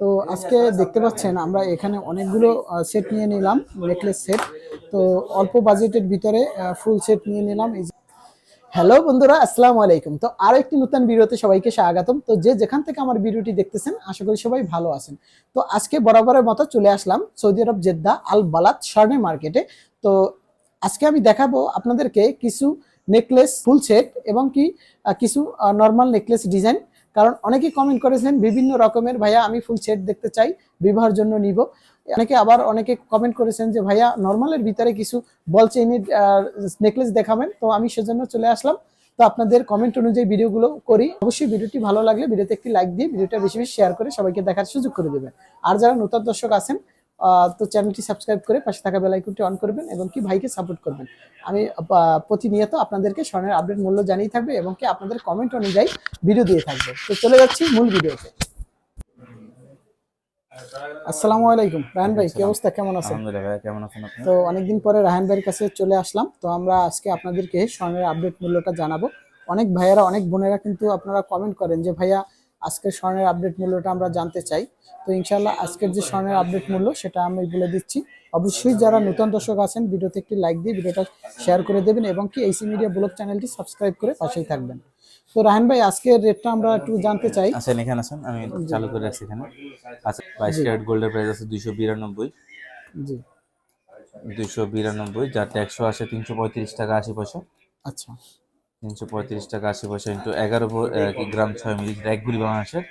তো আজকে দেখতে পাচ্ছেন, আমরা এখানে অনেকগুলো সেট নিয়ে নিলাম নেকলেস সেট তো অল্প বাজেটের ভিতরে ফুল সেট নিয়ে নিলাম। হ্যালো বন্ধুরা, আসসালামু আলাইকুম। তো আরও একটি নতুন ভিডিওতে সবাইকে স্বাগতম। তো যে যেখান থেকে আমার ভিডিওটি দেখতেছেন, আশা করি সবাই ভালো আছেন। তো আজকে বরাবরের মতো চলে আসলাম সৌদি আরব জেদ্দা আল বালাত স্বর্ণের মার্কেটে। তো আজকে আমি দেখাবো আপনাদেরকে কিছু নেকলেস ফুল সেট এবং কি কিছু নর্মাল নেকলেস ডিজাইন কারণ অনেকে কমেন্ট করেছেন, বিভিন্ন রকমের, ভাইয়া, আমি ফুল সেট দেখতে চাই, বিবাহের জন্য নিব। অনেকে আবার অনেকে কমেন্ট করেছেন যে, ভাইয়া নর্মালের ভিতরে কিছু বল চেইনের নেকলেস দেখাবেন? তো আমি সেজন্য চলে আসলাম। তো আপনাদের কমেন্ট অনুযায়ী ভিডিওগুলো করি। অবশ্যই ভিডিওটি ভালো লাগলে ভিডিওতে একটি লাইক দিয়ে ভিডিওটা বেশি বেশি শেয়ার করে সবাইকে দেখার সুযোগ করে দেবেন। আর যারা নতুন দর্শক আছেন তো চ্যানেলটি সাবস্ক্রাইব করে পাশে থাকা বেল আইকনটি অন করবেন এবং কি ভাইকে সাপোর্ট করবেন। আমি প্রতিনিয়ত আপনাদেরকে স্বর্ণের আপডেট মূল্য জানিয়ে থাকবে এবং কি আপনাদের কমেন্ট অনুযায়ী ভিডিও দিয়ে থাকবে। তো চলে যাচ্ছি মূল ভিডিওতে আসসালামু আলাইকুম। রায়ন ভাই কি অবস্থা? কেমন আছেন? আলহামদুলিল্লাহ কেমন আছেন আপনি? তো অনেকদিন পরে রাহান ভাইয়ের কাছে চলে আসলাম। তো আমরা আজকে আপনাদেরকে স্বর্ণের আপডেট মূল্যটা জানাব। অনেক ভাইয়েরা অনেক বোনেরা কিন্তু আপনারা কমেন্ট করেন যে ভাইয়া আজকের স্বর্ণের আপডেট মূল্যটা আমরা জানতে চাই। তো ইনশাল্লাহ আজকের যে স্বর্ণের আপডেট মূল্য সেটা আমি বলে দিচ্ছি। অবশ্যই যারা নতুন দর্শক আছেন ভিডিওতে একটি লাইক দিয়ে ভিডিওটা শেয়ার করে দেবেন এবং কি এইসি মিডিয়া ব্লগ চ্যানেলটি সাবস্ক্রাইব করে পাশেই থাকবেন। তো রাহান ভাই আজকের রেটটা আমরা একটু জানতে চাই। আছেন এখানে আছেন? আমি চালু করে রাখছি এখানে। আচ্ছা বাইশ ক্যারেট গোল্ডের প্রাইস আছে দুইশো বিরানব্বই। জি। দুইশো বিরানব্বই যার ট্যাক্সও আসে তিনশো পঁয়ত্রিশ টাকা আশি পয়সা। আচ্ছা। তিনশো পঁয়ত্রিশ টাকা আশি পয়সা ইন্টু এগারো গ্রাম ছয় মিলি এক ভরি বাংলাদেশের।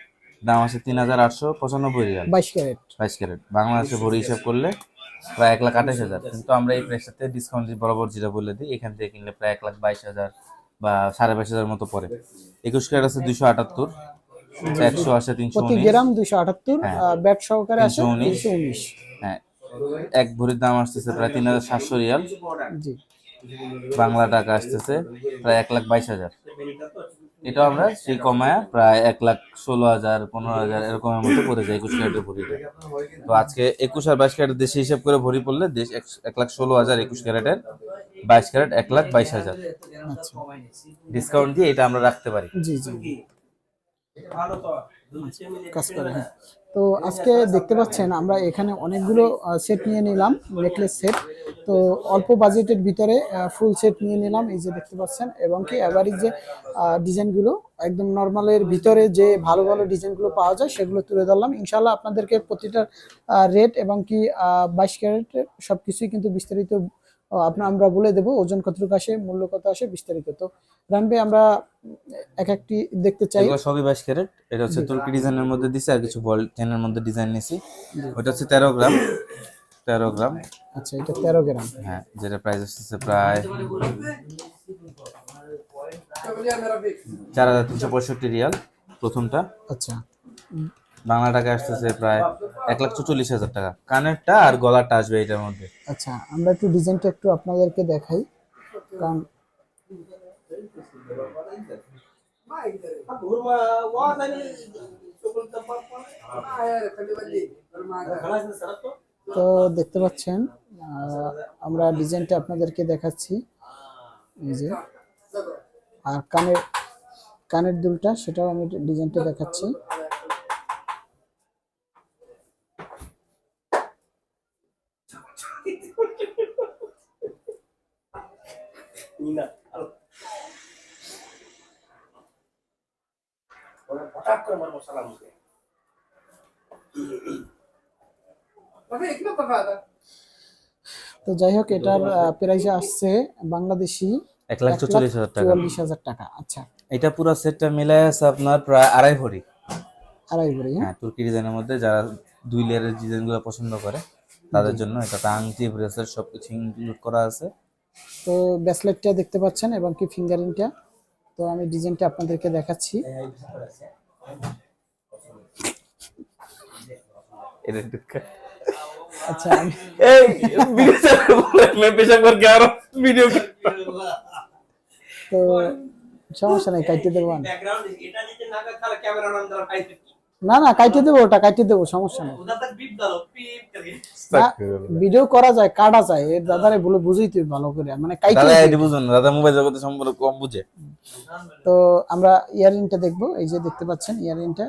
দাম আছে তিন হাজার আটশো পঁচানব্বই রিয়াল। বাইশ ক্যারেট। বাইশ ক্যারেট। বাংলাদেশে ভরি হিসাব করলে প্রায় এক লাখ আঠাশ হাজার। কিন্তু আমরা এই প্রাইসটাতে ডিসকাউন্ট বরাবর যেটা বলে দিই এখান থেকে কিনলে প্রায় এক লাখ বাইশ হাজার বা সাড়ে বাইশ হাজার মতো পড়ে। একুশ ক্যারেট আছে দুইশো আটাত্তর। একশো আসে তিনশো প্রতি উনিশ। গ্রাম দুইশো আটাত্তর হ্যাঁ। ব্যাট সহকারে আছে 319 উনিশ। হ্যাঁ। এক ভরির দাম আসতেছে প্রায় তিন হাজার সাতশো রিয়াল। জি। বাংলা টাকা আসতেছে প্রায় এক লাখ বাইশ হাজার। এটা আমরা সেই কমায় প্রায় এক লাখ ষোলো হাজার পনেরো হাজার এরকমের মতো পড়ে যায় একুশ ক্যারেটের ভরিটা। তো আজকে একুশ আর বাইশ ক্যারেট দেশে হিসাব করে ভরি পড়লে দেশ এক- লাখ ষোলো হাজার একুশ ক্যারেটের বাইশ ক্যারেট এক লাখ বাইশ হাজার। আচ্ছা। ডিসকাউন্ট দিয়ে এটা আমরা রাখতে পারি। জি জি। কাজ করে হ্যাঁ। তো আজকে দেখতে পাচ্ছেন, আমরা এখানে অনেকগুলো সেট নিয়ে নিলাম নেকলেস সেট তো অল্প বাজেটের ভিতরে ফুল সেট নিয়ে নিলাম, এই যে দেখতে পাচ্ছেন। এবং কি এবারের যে ডিজাইনগুলো একদম নর্মালের ভিতরে যে ভালো ভালো ডিজাইনগুলো পাওয়া যায়, সেগুলো তুলে ধরলাম। ইনশাল্লাহ আপনাদেরকে প্রতিটা রেট এবং কি বাইশ ক্যারেটের সব কিছুই কিন্তু বিস্তারিত আপনার আমরা বলে দেবো ওজন কতটুকু আসে মূল্য কত আসে বিস্তারিত। তো রানবে আমরা এক একটি দেখতে চাই। এগুলো সবই বাইশ ক্যারেট। এটা হচ্ছে তুর্কি ডিজাইনের মধ্যে দিছে আর কিছু বল চেনের মধ্যে ডিজাইন নিছি। ওটা হচ্ছে তেরো গ্রাম। তেরো গ্রাম। আচ্ছা এটা তেরো গ্রাম। হ্যাঁ যেটা প্রাইস আসতেছে প্রায় চার হাজার তিনশো পঁয়ষট্টি রিয়াল প্রথমটা। আচ্ছা। বাংলা টাকা আসতেছে প্রায় এক লাখ চল্লিশ হাজার টাকা। কানেরটা আর গলাটা আসবে এটার মধ্যে। আচ্ছা আমরা একটু ডিজাইনটা একটু আপনাদেরকে দেখাই। কারণ তো দেখতে পাচ্ছেন আমরা ডিজাইনটা আপনাদেরকে দেখাচ্ছি। এই যে, আর কানের কানের দুলটা, সেটাও আমি ডিজাইনটা দেখাচ্ছি। তো যাই হোক এটার প্রাইস আসছে বাংলাদেশি এক লাখ চল্লিশ হাজার টাকা। চুয়াল্লিশ হাজার টাকা আচ্ছা। এটা পুরো সেটটা মিলাই আছে আপনার প্রায় আড়াই ভরি। আড়াই ভরি হ্যাঁ? হ্যাঁ তুর্কি ডিজাইনের মধ্যে যারা দুই লেয়ারের ডিজাইনগুলো পছন্দ করে তাদের জন্য এটা আংটি ব্রেসলেট সবকিছু ইনক্লুড করা আছে। তো ব্যাসলেটটা দেখতে পাচ্ছেন এবং কি ফিঙ্গারিংটা তো আমি ডিজাইনটা আপনাদেরকে দেখাচ্ছি। আচ্ছা, এই ভিডিও তো সমস্যা নাই কাটতে দেবো না না না কাইটে দেবো ওটা কাইটে দেবো সমস্যা নেই। ভিডিও করা। যায় কাটা যায় এর দাদারে বলে বুঝেই তুই ভালো করে মানে কাইটে দাদা এটা বুঝুন দাদা মোবাইল জগতে সম্পর্ক কম বুঝে। তো আমরা ইয়ারিংটা দেখব এই যে দেখতে পাচ্ছেন ইয়ারিংটা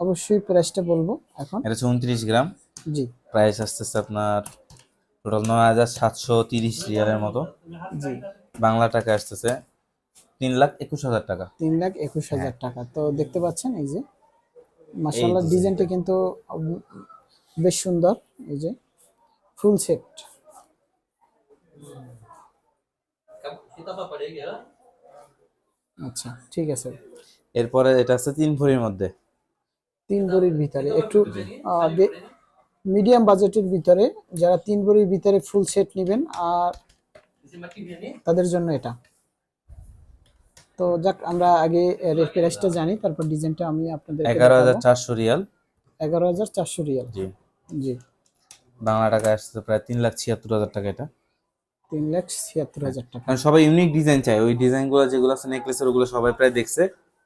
অবশ্যই প্রাইসটা বলব এখন। এটা হচ্ছে উনত্রিশ গ্রাম। জি। প্রাইস আসতেছে আপনার টোটাল নয় হাজার সাতশো তিরিশ রিয়ালের মতো। জি। বাংলা টাকা আসতেছে। তিন লাখ একুশ হাজার টাকা। তিন লাখ একুশ হাজার টাকা। তো দেখতে পাচ্ছেন এই যে মাসাল্লাহ ডিজাইনটা কিন্তু বেশ সুন্দর এই যে ফুল সেট। আচ্ছা ঠিক আছে। এরপরে এটা আছে তিন ভরির মধ্যে। তিন ভরির ভিতরে একটু মিডিয়াম বাজেটের ভিতরে যারা তিন ভরির ভিতরে ফুল সেট নেবেন আর তাদের জন্য এটা। তো যাক আমরা আগে রেট প্রাইসটা জানি তারপর ডিজাইনটা আমি আপনাদের এগারো হাজার চারশো রিয়াল। এগারো হাজার চারশো রিয়াল। জি। জি। বাংলা টাকা আসছে প্রায় তিন লাখ ছিয়াত্তর হাজার টাকা এটা। তিন লাখ ছিয়াত্তর হাজার টাকা। কারণ সবাই ইউনিক ডিজাইন চায়। ওই ডিজাইনগুলো যেগুলো আছে নেকলেসের ওগুলো সবাই প্রায় দেখছে।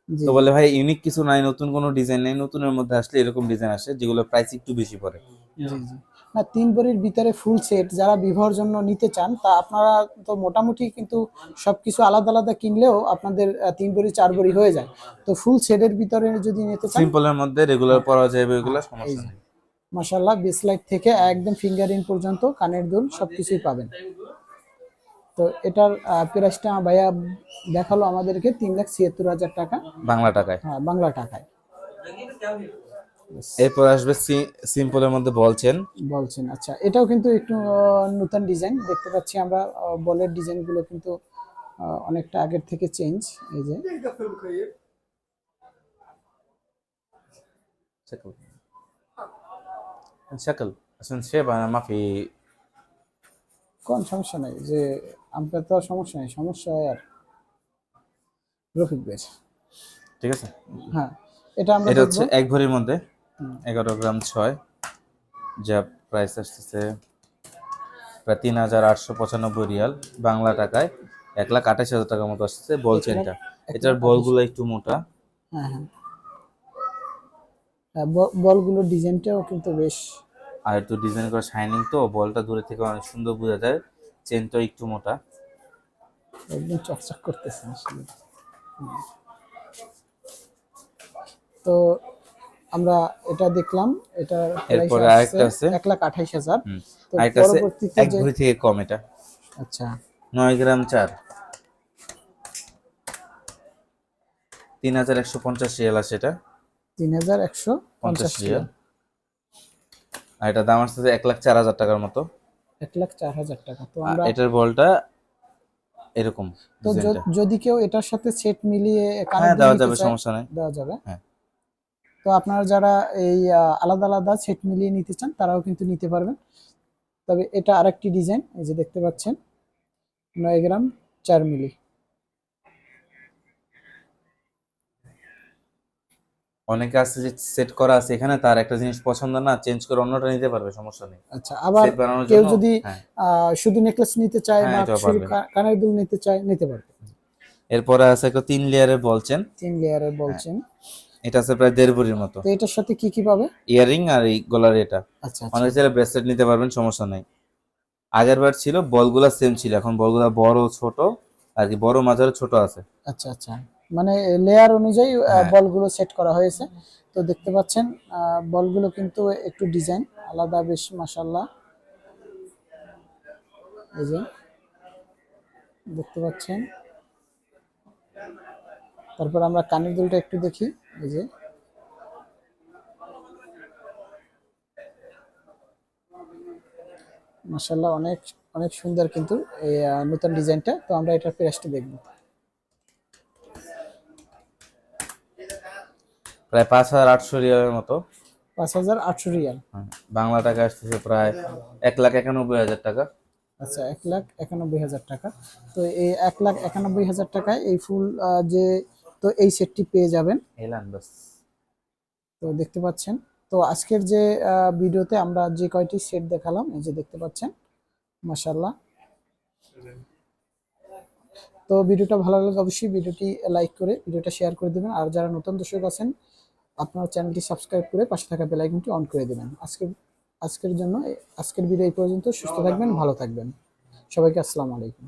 তো বলে ভাই ইউনিক কিছু নাই নতুন কোনো ডিজাইন নাই নতুনের মধ্যে আসলে এরকম ডিজাইন আসে যেগুলো প্রাইস একটু বেশি পড়ে। জি জি। না তিন বড়ির ভিতরে ফুল সেট যারা বিবাহর জন্য নিতে চান তা আপনারা তো মোটামুটি কিন্তু সব কিছু আলাদা আলাদা কিনলেও আপনাদের তিন বড়ি চার বড়ি হয়ে যায়। তো ফুল সেটের ভিতরে যদি নিতে চান সিম্পলের মধ্যে রেগুলার পরা যাবে এগুলো সমস্যা নেই। মাশাআল্লাহ বিসলাইট থেকে একদম ফিঙ্গারিং পর্যন্ত কানের দুল সব কিছুই পাবেন। তো এটার প্রাইসটা ভাইয়া দেখাল আমাদেরকে তিন লাখ ছিয়াত্তর হাজার টাকা। বাংলা টাকায়। হ্যাঁ বাংলা টাকায়। এরপর আসবে সিম্পলের মধ্যে বলছেন বলছেন আচ্ছা এটাও কিন্তু একটু আহ, নতুন ডিজাইন দেখতে পাচ্ছি আমরা আহ, বলের ডিজাইনগুলো কিন্তু আহ, অনেকটা আগের থেকে চেঞ্জ এই যে شكل شكل عشان شيب انا ما في কোন সমস্যা নাই যে আমাদের তো আর সমস্যা নেই সমস্যা হয় আর রফিক বেশ ঠিক আছে হ্যাঁ এটা আমরা এটা দেখবো হচ্ছে এক ভরির মধ্যে এগারো গ্রাম ছয় যা প্রাইস আসতেছে প্রায় তিন হাজার আটশো পঁচানব্বই রিয়াল বাংলা টাকায় এক লাখ আঠাশ হাজার টাকার মতো আসছে বল চেনটা এটার বলগুলো একটু মোটা। হ্যাঁ হ্যাঁ। বলগুলোর ডিজাইনটাও কিন্তু বেশ আর একটু ডিজাইন করা শাইনিং তো বলটা দূরে থেকে অনেক সুন্দর বোঝা যায় চেনটা একটু মোটা। একদম চকচক করতেছে আসলে। তো আমরা এটা দেখলাম এটার এরপরে আরেকটা আছে। এক লাখ আঠাইশ হাজার। হুম। তো আরেকটা আছে এক ভরি থেকে কম এটা। আচ্ছা। নয় গ্রাম চার। তিন হাজার একশো পঞ্চাশ রিয়াল আছে এটা। তিন হাজার একশো পঞ্চাশ পঞ্চাশ রিয়াল। আর এটা দাম আসতেছে এক লাখ চার হাজার টাকার মতো। এক লাখ চার হাজার টাকা। তো আমরা এটার বলটা এরকম তো যদি কেউ এটার সাথে সেট মিলিয়ে কানের হ্যাঁ দেওয়া যাবে সমস্যা নাই। দেওয়া যাবে। হ্যাঁ। তো আপনারা যারা এই আলাদা আলাদা সেট মিলিয়ে নিতে চান তারাও কিন্তু নিতে পারবেন। তবে এটা আরেকটি ডিজাইন এই যে দেখতে পাচ্ছেন নয় গ্রাম চার মিলি। অনেকে আছে যে সেট করা আছে এখানে তার একটা জিনিস পছন্দ না চেঞ্জ করে অন্যটা নিতে পারবে সমস্যা নেই। আচ্ছা আবার কেউ যদি হ্যাঁ। শুধু নেকলেস নিতে চায় হ্যাঁ, বা শুধু কানের দুল নিতে চায় নিতে পারবে। এরপরে আছে একটা তিন লেয়ারের বলছেন তিন লেয়ারের বলছেন এটা আছে প্রায় দেড় ভরির মতো। তো এটার সাথে কি কি পাবে? ইয়ারিং আর এই গলার এটা। আচ্ছা আচ্ছা। অনেক চাইলে ব্রেসলেট নিতে পারবেন সমস্যা নেই। আগের বার ছিল বলগুলা সেম ছিল এখন বলগুলা বড় ছোট আর কি বড় মাঝারি ছোট আছে। আচ্ছা আচ্ছা। মানে লেয়ার অনুযায়ী হ্যাঁ। বলগুলো সেট করা হয়েছে। তো দেখতে পাচ্ছেন বলগুলো কিন্তু একটু ডিজাইন আলাদা বেশ মাসাল্লাহ এই যে দেখতে পাচ্ছেন। তারপর আমরা কানের দুলটা একটু দেখি। এই যে। মাসাল্লাহ অনেক অনেক সুন্দর কিন্তু এই নতুন ডিজাইনটা। তো আমরা এটার প্রাইসটা দেখব। প্রায় পাঁচ হাজার আটশো রিয়ালের মতো। পাঁচ হাজার আটশো রিয়াল। হ্যাঁ, বাংলা টাকা আসতেছে প্রায় এক লাখ একানব্বই হাজার টাকা। আচ্ছা এক লাখ একানব্বই হাজার টাকা। তো এই এক লাখ একানব্বই হাজার টাকায় এই ফুল যে তো এই সেটটি পেয়ে যাবেন। তো দেখতে পাচ্ছেন। তো আজকের যে ভিডিওতে আমরা যে কয়টি সেট দেখালাম এই যে দেখতে পাচ্ছেন মাশাল্লাহ তো ভিডিওটা ভালো লাগলে অবশ্যই ভিডিওটি লাইক করে ভিডিওটা শেয়ার করে দেবেন। আর যারা নতুন দর্শক আছেন আপনার চ্যানেলটি সাবস্ক্রাইব করে পাশে থাকা বেল আইকনটি অন করে দেবেন। আজকের আজকের জন্য আজকের ভিডিও এই পর্যন্ত। সুস্থ থাকবেন ভালো থাকবেন। সবাইকে আসসালামু আলাইকুম।